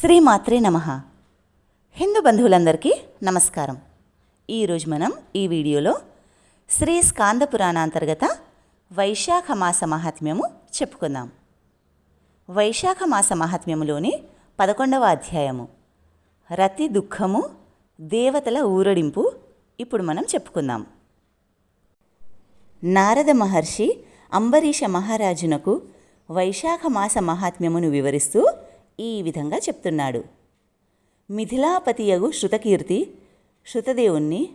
శ్రీమాత్రే నమ. హిందూ బంధువులందరికీ నమస్కారం. ఈరోజు మనం ఈ వీడియోలో శ్రీ స్కాంద పురాణాంతర్గత వైశాఖ మాస మహాత్మ్యము చెప్పుకుందాం. వైశాఖ మాస మహాత్మ్యములోని పదకొండవ అధ్యాయము. రతి దుఃఖము దేవతల ఊరడింపు ఇప్పుడు మనం చెప్పుకుందాం. నారద మహర్షి అంబరీష మహారాజునకు వైశాఖ మాస మహాత్మ్యమును వివరిస్తూ ఈ విధంగా చెప్తున్నాడు. మిథిలాపతియగు శృతకీర్తి శృతదేవుణ్ణి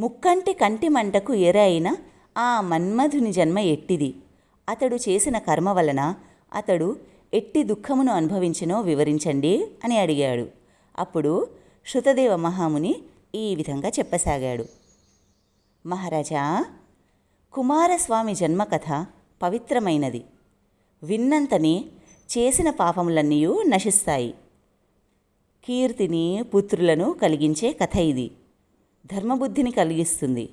ముక్కంటి కంటి మంటకు ఎర అయిన ఆ మన్మధుని జన్మ ఎట్టిది? అతడు చేసిన కర్మ వలన అతడు ఎట్టి దుఃఖమును అనుభవించినో వివరించండి అని అడిగాడు. అప్పుడు శృతదేవ మహాముని ఈ విధంగా చెప్పసాగాడు. మహారాజా కుమారస్వామి జన్మకథ పవిత్రమైనది. విన్నంతనే చేసిన పాపములన్నీ నశిస్తాయి. కీర్తిని పుత్రులను కలిగించే కథ ఇది. ధర్మబుద్ధిని కలిగిస్తుంది.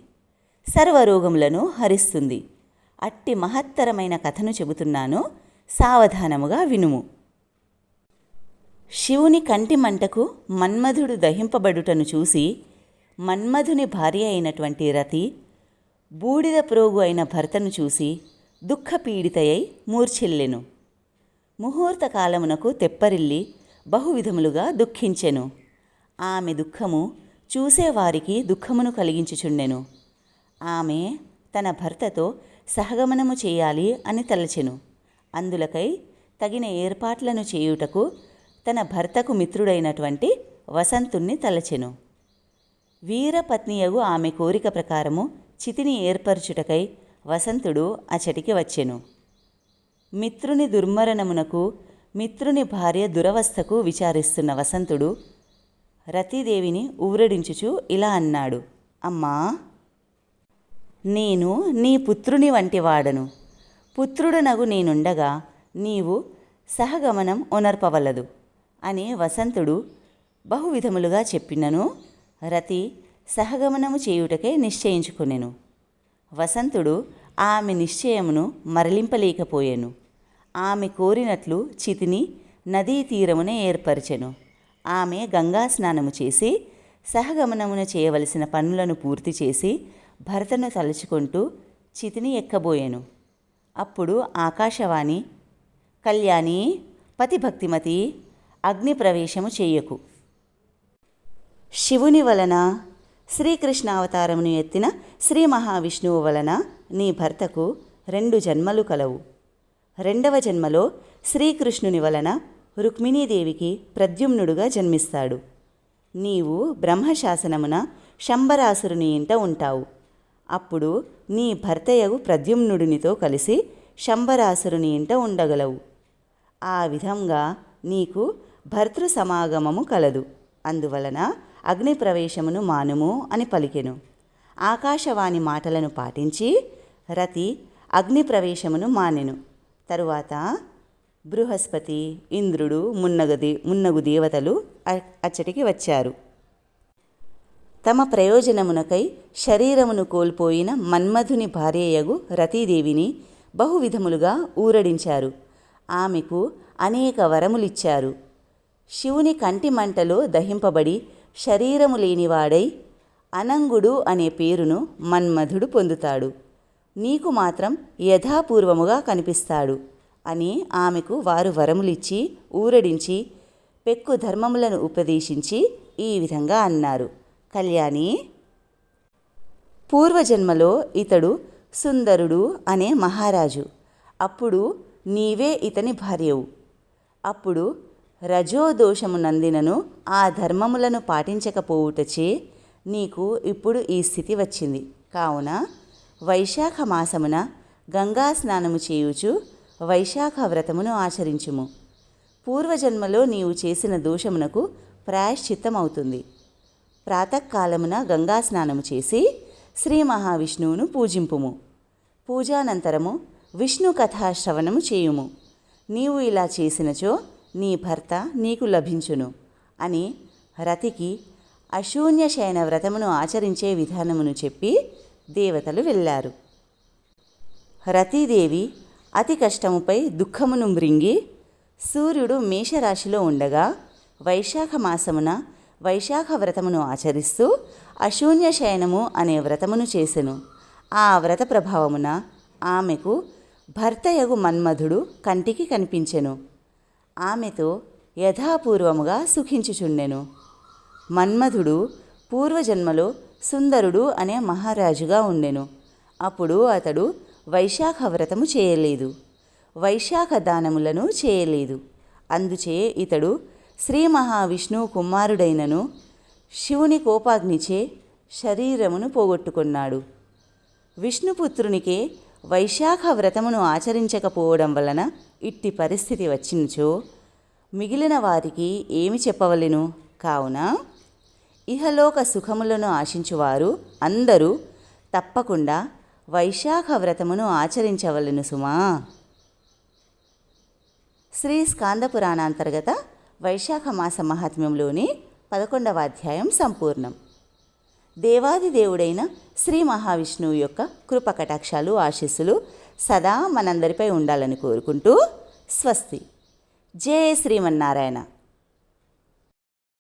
సర్వరోగములను హరిస్తుంది. అట్టి మహత్తరమైన కథను చెబుతున్నాను. సావధానముగా వినుము. శివుని కంటి మంటకు మన్మధుడు దహింపబడుటను చూసి మన్మధుని భార్య అయినటువంటి రతి బూడిద ప్రోగు అయిన భర్తను చూసి దుఃఖపీడితయై మూర్ఛిల్లెను. ముహూర్త కాలమునకు తెప్పరిల్లి బహువిధములుగా దుఃఖించెను. ఆమె దుఃఖము చూసేవారికి దుఃఖమును కలిగించుచుండెను. ఆమె తన భర్తతో సహగమనము చేయాలి అని తలచెను. అందులకై తగిన ఏర్పాట్లను చేయుటకు తన భర్తకు మిత్రుడైనటువంటి వసంతుణ్ణి తలచెను. వీరపత్నియగు ఆమె కోరిక ప్రకారము చితిని ఏర్పరచుటకై వసంతుడు అచటికి వచ్చెను. మిత్రుని దుర్మరణమునకు మిత్రుని భార్య దురవస్థకు విచారిస్తున్న వసంతుడు రతీదేవిని ఊరడించుచు ఇలా అన్నాడు అమ్మా నేను నీ పుత్రుని వంటి వాడను. పుత్రుడనగు నేనుండగా నీవు సహగమనం ఒనర్పవలదు అని వసంతుడు బహువిధములుగా చెప్పినను రతి సహగమనము చేయుటకే నిశ్చయించుకొనెను. వసంతుడు ఆమె నిశ్చయమును మరలింపలేకపోయాను. ఆమె కోరినట్లు చితిని నదీ తీరమున ఏర్పరచెను. ఆమె గంగా స్నానము చేసి సహగమనమున చేయవలసిన పనులను పూర్తి చేసి భర్తను తలుచుకుంటూ చితిని ఎక్కబోయెను. అప్పుడు ఆకాశవాణి కళ్యాణి పతిభక్తిమతి అగ్ని ప్రవేశము శివుని వలన శ్రీకృష్ణ అవతారమును ఎత్తిన శ్రీ మహావిష్ణువు వలన నీ భర్తకు రెండు జన్మలు కలవు. రెండవ జన్మలో శ్రీకృష్ణుని వలన రుక్మిణీదేవికి ప్రద్యుమ్నుడుగా జన్మిస్తాడు. నీవు బ్రహ్మశాసనమున శంబరాసురుని ఇంట ఉంటావు. అప్పుడు నీ భర్తయగు ప్రద్యుమ్నుడినితో కలిసి శంబరాసురుని ఇంట ఉండగలవు. ఆ విధంగా నీకు భర్తృ సమాగమము కలదు. అందువలన అగ్ని ప్రవేశమును మానుము అని పలికెను. ఆకాశవాణి మాటలను పాటించి రతి అగ్ని ప్రవేశమును మానెను. తరువాత బృహస్పతి ఇంద్రుడు మున్నగది మున్నగు దేవతలు అ- అచ్చటికి వచ్చారు. తమ ప్రయోజనమునకై శరీరమును కోల్పోయిన మన్మధుని భార్యయగు రతీదేవిని బహువిధములుగా ఊరడించారు. ఆమెకు అనేక వరములిచ్చారు. శివుని కంటి మంటలో దహింపబడి శరీరము లేనివాడై అనంగుడు అనే పేరును మన్మధుడు పొందుతాడు. నీకు మాత్రం యథాపూర్వముగా కనిపిస్తాడు అని ఆమెకు వారు వరములిచ్చి ఊరడించి పెక్కు ధర్మములను ఉపదేశించి ఈ విధంగా అన్నారు. కళ్యాణి! పూర్వజన్మలో ఇతడు సుందరుడు అనే మహారాజు. అప్పుడు నీవే ఇతని భార్యవు. అప్పుడు రజోదోషము నందినను ఆ ధర్మములను పాటించకపోవుటచే నీకు ఇప్పుడు ఈ స్థితి వచ్చింది. కావున వైశాఖ మాసమున గంగా స్నానము చేయుచు వైశాఖ వ్రతమును ఆచరించుము. పూర్వజన్మలో నీవు చేసిన దోషమునకు ప్రాయశ్చిత్తమవుతుంది. ప్రాతకాలమున గంగా స్నానము చేసి శ్రీ మహావిష్ణువును పూజింపుము. పూజానంతరము విష్ణు కథాశ్రవణము చేయుము. నీవు ఇలా చేసినచో నీ భర్త నీకు లభించును అని రతికి అశూన్య శయన వ్రతమును ఆచరించే విధానమును చెప్పి దేవతలు వెళ్ళారు. రతీదేవి అతి కష్టముపై దుఃఖమును మృంగి సూర్యుడు మేషరాశిలో ఉండగా వైశాఖ మాసమున వైశాఖ వ్రతమును ఆచరిస్తూ అశూన్య శయనము అనే వ్రతమును చేసెను. ఆ వ్రత ప్రభావమున ఆమెకు భర్తయగు మన్మధుడు కంటికి కనిపించెను. ఆమెతో యథాపూర్వముగా సుఖించుచుండెను. మన్మధుడు పూర్వజన్మలో సుందరుడు అనే మహారాజుగా ఉండెను. అప్పుడు అతడు వైశాఖ వ్రతము చేయలేదు. వైశాఖ దానములను చేయలేదు. అందుచే ఇతడు శ్రీ మహావిష్ణువు కుమారుడైనను శివుని కోపాగ్నిచే శరీరమును పోగొట్టుకున్నాడు. విష్ణుపుత్రునికే వైశాఖ వ్రతమును ఆచరించకపోవడం వలన ఇట్టి పరిస్థితి వచ్చినచో మిగిలిన వారికి ఏమి చెప్పవలెను? కావున ఇహలోక సుఖములను ఆశించువారు అందరూ తప్పకుండా వైశాఖ వ్రతమును ఆచరించవలెను సుమా. శ్రీ స్కాందపురాణాంతర్గత వైశాఖ మాస మహాత్మ్యంలోని పదకొండవ అధ్యాయం సంపూర్ణం. దేవాది దేవుడైన శ్రీ మహావిష్ణువు యొక్క కృప కటాక్షాలు ఆశీస్సులు సదా మనందరిపై ఉండాలని కోరుకుంటూ స్వస్తి. జయ శ్రీమన్నారాయణ.